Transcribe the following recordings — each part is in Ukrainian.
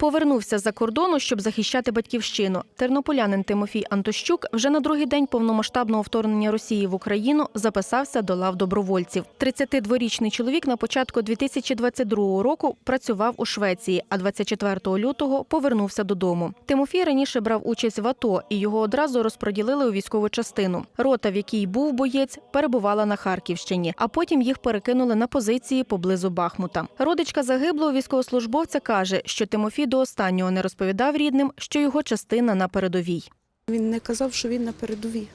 Повернувся з-за кордону, щоб захищати батьківщину. Тернополянин Тимофій Антощук вже на другий день повномасштабного вторгнення Росії в Україну записався до лав добровольців. 32-річний чоловік на початку 2022 року працював у Швеції, а 24 лютого повернувся додому. Тимофій раніше брав участь в АТО і його одразу розподілили у військову частину. Рота, в якій був боєць, перебувала на Харківщині, а потім їх перекинули на позиції поблизу Бахмута. Родичка загиблого військовослужбовця каже, що Тимофій до останнього не розповідав рідним, що його частина на передовій. Він не казав, що він на передовій.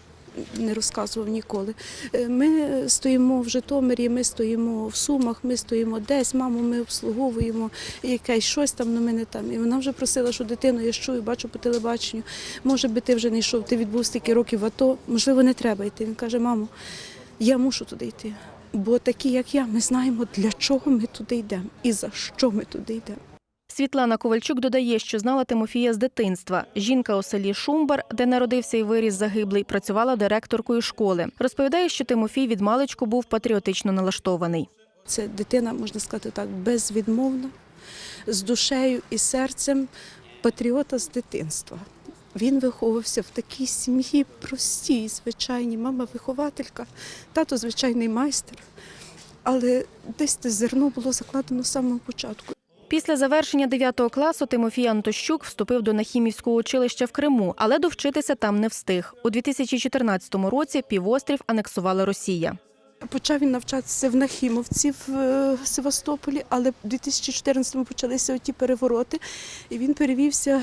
Не розказував ніколи. Е, Ми стоїмо в Житомирі, ми стоїмо в Сумах, ми стоїмо десь, маму ми обслуговуємо, якесь щось там на мене там. І вона вже просила, що дитину я чую, бачу по телебаченню. Може би ти вже не йшов, ти відбув стільки років в АТО, можливо, не треба йти. Він каже, мамо, я мушу туди йти. Бо такі, як я, ми знаємо, для чого ми туди йдемо і за що ми туди йдемо. Світлана Ковальчук додає, що знала Тимофія з дитинства. Жінка у селі Шумбар, де народився і виріс загиблий, працювала директоркою школи. Розповідає, що Тимофій від маличку був патріотично налаштований. Це дитина, можна сказати так, безвідмовна, з душею і серцем патріота з дитинства. Він виховувався в такій сім'ї простій, звичайній. Мама вихователька, тато звичайний майстер. Але десь те зерно було закладено з самого початку. Після завершення 9 класу Тимофій Антощук вступив до Нахімівського училища в Криму, але довчитися там не встиг. У 2014 році півострів анексувала Росія. Почав він навчатися в Нахімовці в е, Севастополі, але в 2014-му почалися оті перевороти, і він перевівся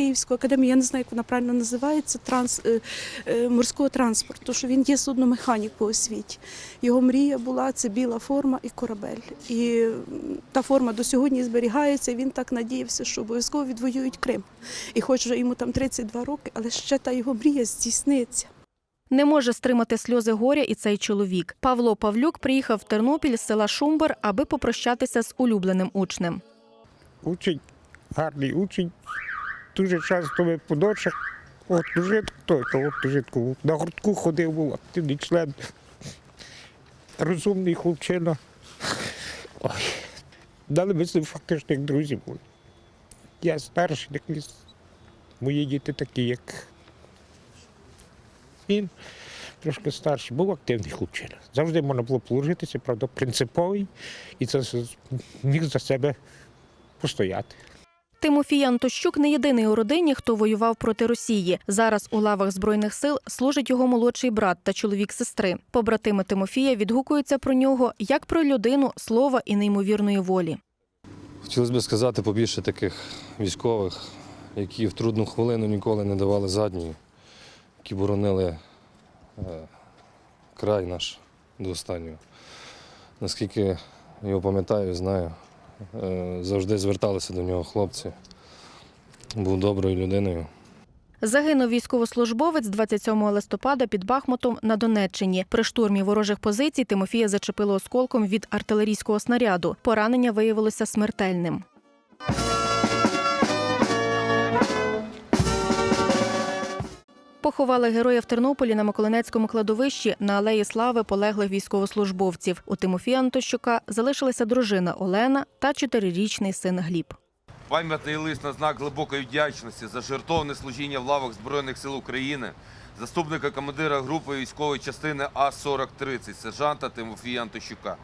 Київську академію. Я не знаю, як вона правильно називається, транс, е, е, морського транспорту, тому що він є судномеханік по освіті. Його мрія була це біла форма і корабель. І та форма до сьогодні зберігається. і Він так надіявся, що обов'язково відвоюють Крим. І хоч вже йому там 32 роки, але ще та його мрія здійсниться. Не може стримати сльози горя і цей чоловік. Павло Павлюк приїхав в Тернопіль з села Шумбар, аби попрощатися з улюбленим учнем. Учень, гарний учень. Дуже часто ми по ночах. От житку, той, то от житку. На гуртку ходив, був активний член. Розумний хлопчина. Ой. Дали ми з ним фактично як друзі були. Я старший, як міс- мої діти такі, як він. Трошки старший, був активний хлопчина. Завжди можна було положитися, правда, принциповий, і це міг за себе постояти. Тимофій Антощук не єдиний у родині, хто воював проти Росії. Зараз у лавах збройних сил служить його молодший брат та чоловік сестри. Побратими Тимофія відгукуються про нього як про людину слова і неймовірної волі. Хотілося б сказати побільше таких військових, які в трудну хвилину ніколи не давали задньої, які боронили е, край наш до останнього. Наскільки його пам'ятаю, знаю, завжди зверталися до нього хлопці. Був доброю людиною. Загинув військовослужбовець 27 листопада під Бахмутом на Донеччині. При штурмі ворожих позицій Тимофія зачепило осколком від артилерійського снаряду. Поранення виявилося смертельним. Поховали героя в Тернополі на Миколинецькому кладовищі на алеї слави полеглих військовослужбовців. У Тимофія Антощука залишилася дружина Олена та чотирирічний син Гліб. Пам'ятний лист на знак глибокої вдячності за жертовне служіння в лавах Збройних сил України, заступника командира групи військової частини А-4030, сержанта Тимофія Антощука.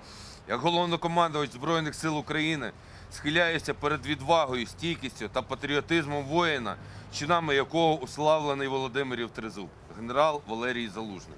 Як головнокомандувач Збройних сил України схиляюся перед відвагою, стійкістю та патріотизмом воїна, чинами якого уславлений Володимирів Тризуб, генерал Валерій Залужний.